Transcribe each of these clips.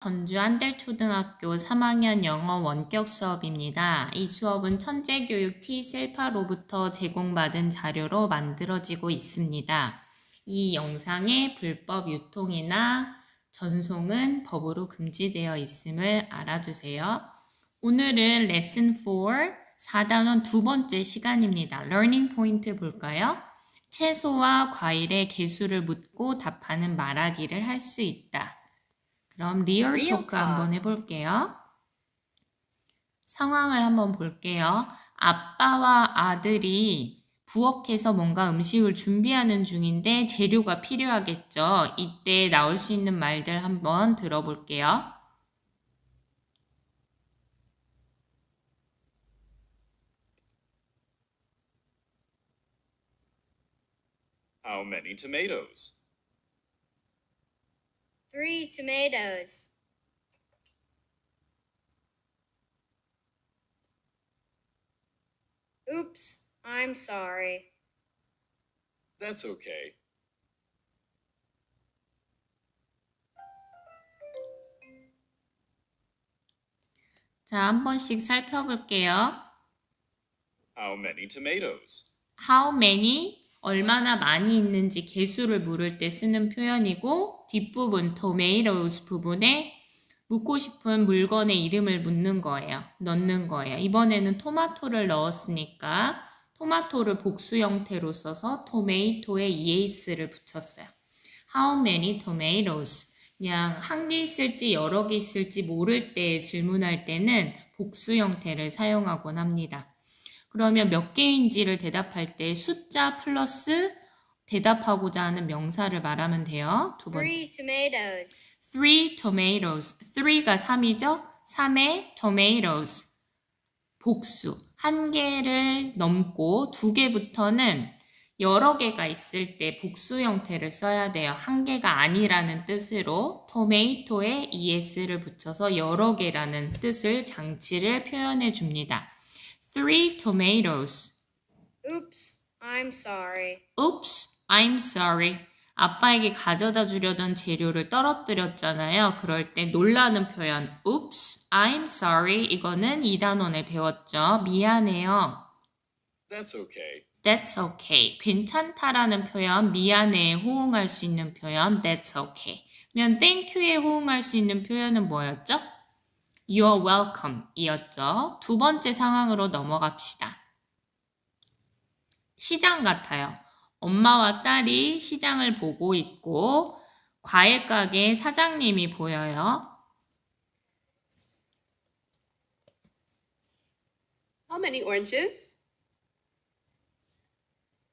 전주 한델초등학교 3학년 영어 원격 수업입니다. 이 수업은 천재교육 T셀파로부터 제공받은 자료로 만들어지고 있습니다. 이 영상의 불법 유통이나 전송은 법으로 금지되어 있음을 알아주세요. 오늘은 레슨 4 4단원 두 번째 시간입니다. 러닝 포인트 볼까요? 채소와 과일의 개수를 묻고 답하는 말하기를 할 수 있다. 그럼 리얼 Real 토크 talk. 한번 해볼게요. 상황을 한번 볼게요. 아빠와 아들이 부엌에서 뭔가 음식을 준비하는 중인데 재료가 필요하겠죠. 이때 나올 수 있는 말들 한번 들어볼게요. How many tomatoes? Three tomatoes. Oops, I'm sorry. That's okay. 자, 한 번씩 살펴볼게요. How many tomatoes? How many 얼마나 많이 있는지 개수를 물을 때 쓰는 표현이고 뒷부분 tomatoes 부분에 묻고 싶은 물건의 이름을 묻는 거예요. 넣는 거예요. 이번에는 토마토를 넣었으니까 토마토를 복수 형태로 써서 토메이토에 EAS를 붙였어요. How many tomatoes? 그냥 한 개 있을지 여러 개 있을지 모를 때 질문할 때는 복수 형태를 사용하곤 합니다. 그러면 몇 개인지를 대답할 때 숫자 플러스 대답하고자 하는 명사를 말하면 돼요. 두 번째. Three tomatoes. Three tomatoes. three가 3이죠? 3의 tomatoes. 복수. 한 개를 넘고 두 개부터는 여러 개가 있을 때 복수 형태를 써야 돼요. 한 개가 아니라는 뜻으로 tomato에 es를 붙여서 여러 개라는 뜻을 장치를 표현해 줍니다. Three tomatoes. Oops, I'm sorry. Oops, I'm sorry. 아빠에게 가져다 주려던 재료를 떨어뜨렸잖아요. 그럴 때 놀라는 표현 Oops, I'm sorry. 이거는 2단원에 배웠죠. 미안해요. That's okay. That's okay. 괜찮다라는 표현, 미안해에 호응할 수 있는 표현 That's okay. 면 Thank you에 호응할 수 있는 표현은 뭐였죠? You're welcome 이었죠. 두 번째 상황으로 넘어갑시다. 시장 같아요. 엄마와 딸이 시장을 보고 있고 과일 가게 사장님이 보여요. How many oranges?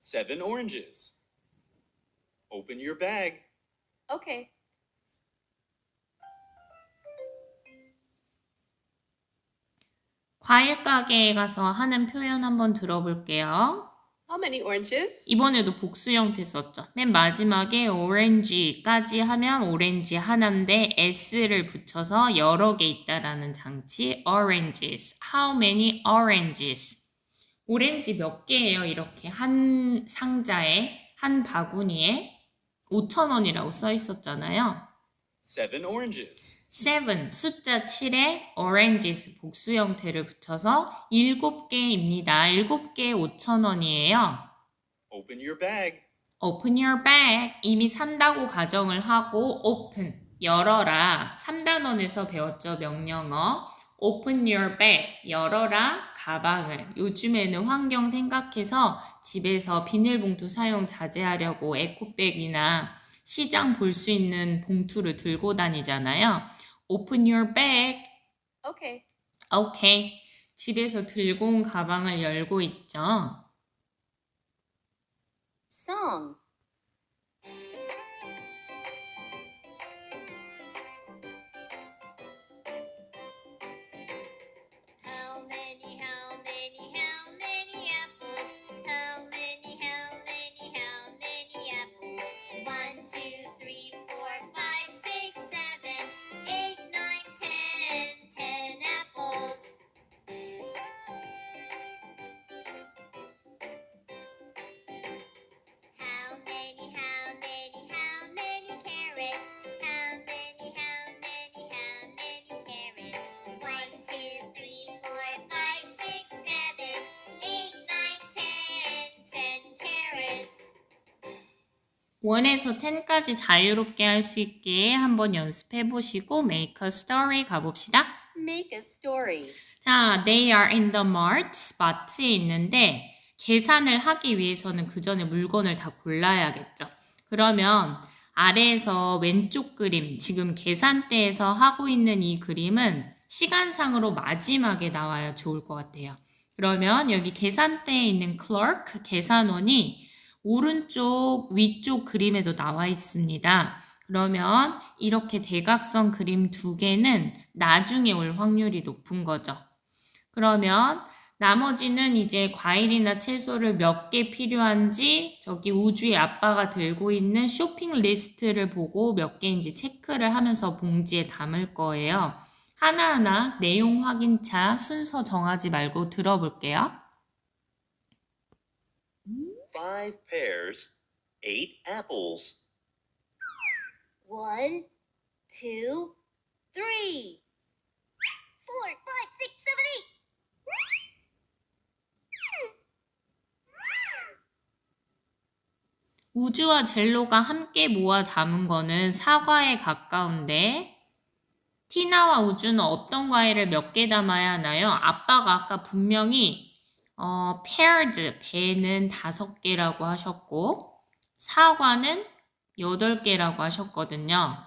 Seven oranges. Open your bag. Okay. 과일 가게에 가서 하는 표현 한번 들어볼게요. How many oranges? 이번에도 복수 형태 썼죠. 맨 마지막에 오렌지까지 하면 오렌지 하나인데 s를 붙여서 여러 개 있다라는 장치 oranges. How many oranges? 오렌지 몇 개예요? 이렇게 한 상자에 한 바구니에 5천 원이라고 써 있었잖아요. Seven oranges. seven 숫자 7에 oranges 복수 형태를 붙여서 7개입니다. 7개 5천 원이에요. Open your bag. Open your bag. 이미 산다고 가정을 하고 open 열어라. 3단원에서 배웠죠 명령어. Open your bag 열어라 가방을. 요즘에는 환경 생각해서 집에서 비닐봉투 사용 자제하려고 에코백이나 시장 볼 수 있는 봉투를 들고 다니잖아요. Open your bag. Okay. 오케이. 집에서 들고 온 가방을 열고 있죠. Song. 1에서 10까지 자유롭게 할 수 있게 한번 연습해 보시고 make a story 가봅시다. Make a story. 자, they are in the mart spot에 있는데 계산을 하기 위해서는 그 전에 물건을 다 골라야겠죠. 그러면 아래에서 왼쪽 그림, 지금 계산대에서 하고 있는 이 그림은 시간상으로 마지막에 나와야 좋을 것 같아요. 그러면 여기 계산대에 있는 clerk, 계산원이 오른쪽 위쪽 그림에도 나와 있습니다. 그러면 이렇게 대각선 그림 두 개는 나중에 올 확률이 높은 거죠. 그러면 나머지는 이제 과일이나 채소를 몇 개 필요한지 저기 우주의 아빠가 들고 있는 쇼핑 리스트를 보고 몇 개인지 체크를 하면서 봉지에 담을 거예요. 하나하나 내용 확인차 순서 정하지 말고 들어볼게요. Five pears, eight apples, One, two, three. Four, five, six, seven, eight. 우주와 젤로가 함께 모아 담은 거는 사과에 가까운데 티나와 우주는 어떤 과일을 몇 개 담아야 하나요? 아빠가 아까 분명히 어, paired 배는 다섯 개라고 하셨고 사과는 여덟 개라고 하셨거든요.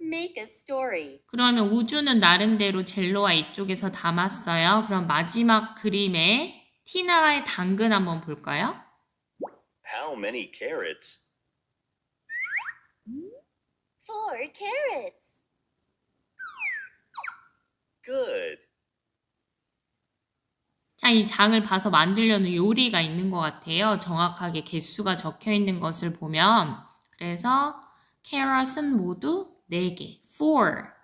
Make a story. 그러면 우주는 나름대로 젤로와 이쪽에서 담았어요. 그럼 마지막 그림에 티나의 당근 한번 볼까요? how many carrots? Four carrots. Good. 자, 이 장을 봐서 만들려는 요리가 있는 것 같아요. 정확하게 개수가 적혀 있는 것을 보면. 그래서 캐럿은 모두 4개, 4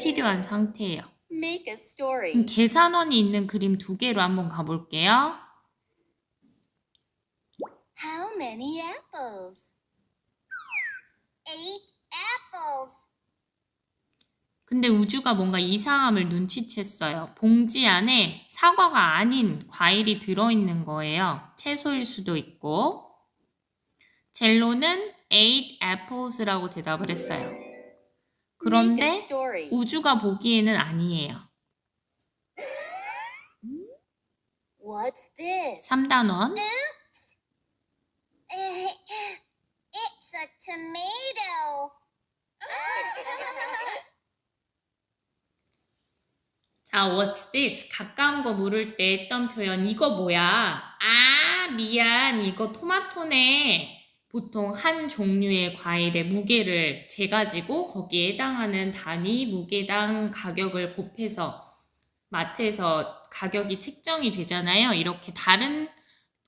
필요한 상태예요. Make a story. 계산원이 있는 그림 두 개로 한번 가볼게요. How many apples? Eight apples. 근데 우주가 뭔가 이상함을 눈치챘어요. 봉지 안에 사과가 아닌 과일이 들어있는 거예요. 채소일 수도 있고. 젤로는 eight apples라고 대답을 했어요. 그런데. 우주가 보기에는 아니에요. What's this? 3단원. It's a tomato. 자, what's this? 가까운 거 물을 때 했던 표현, 이거 뭐야? 아, 미안, 이거 토마토네. 보통 한 종류의 과일의 무게를 재가지고 거기에 해당하는 단위, 무게당 가격을 곱해서 마트에서 가격이 책정이 되잖아요. 이렇게 다른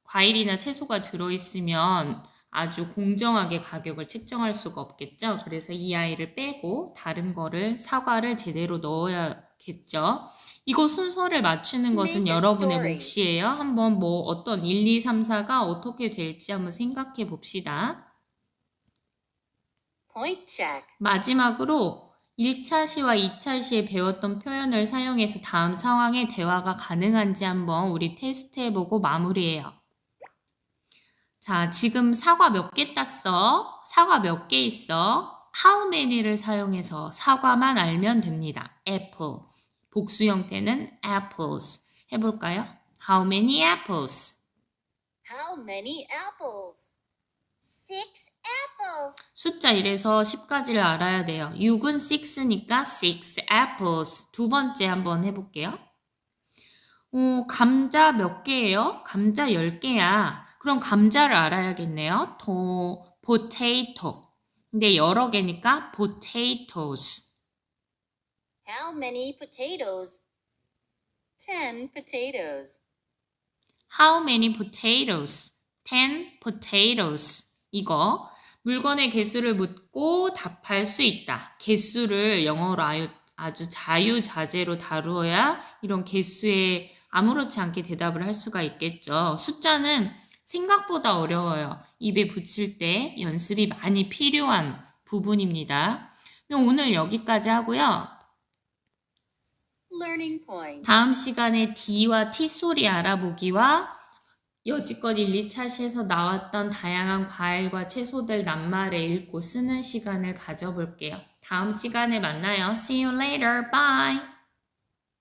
과일이나 채소가 들어있으면 아주 공정하게 가격을 책정할 수가 없겠죠. 그래서 이 아이를 빼고 다른 거를 사과를 제대로 넣어야 겠죠. 이거 순서를 맞추는 것은 여러분의. 몫이에요. 한번 뭐 어떤 1, 2, 3, 4가 어떻게 될지 한번 생각해 봅시다. 마지막으로 1차 시와 2차 시에 배웠던 표현을 사용해서 다음 상황에 대화가 가능한지 한번 우리 테스트해 보고 마무리해요. 자, 지금 사과 몇 개 땄어? 사과 몇 개 있어? How many를 사용해서 사과만 알면 됩니다. apple. 복수 형태는 apples. 해볼까요? How many apples? How many apples? Six apples. 숫자 1에서 10까지를 알아야 돼요. 6은 6니까 6 apples. 두 번째 한번 해볼게요. 어, 감자 몇 개예요? 감자 10개야. 그럼 감자를 알아야겠네요. 도, potato. 근데 여러 개니까 potatoes. How many potatoes? Ten potatoes. How many potatoes? 10 potatoes. 이거 물건의 개수를 묻고 답할 수 있다. 개수를 영어로 아유, 아주 자유자재로 다루어야 이런 개수에 아무렇지 않게 대답을 할 수가 있겠죠. 숫자는 생각보다 어려워요. 입에 붙일 때 연습이 많이 필요한 부분입니다. 그럼 오늘 여기까지 하고요. 다음 시간에 D와 T 소리 알아보기와 여지껏 1, 2차시에서 나왔던 다양한 과일과 채소들 낱말을 읽고 쓰는 시간을 가져볼게요. 다음 시간에 만나요. See you later. Bye.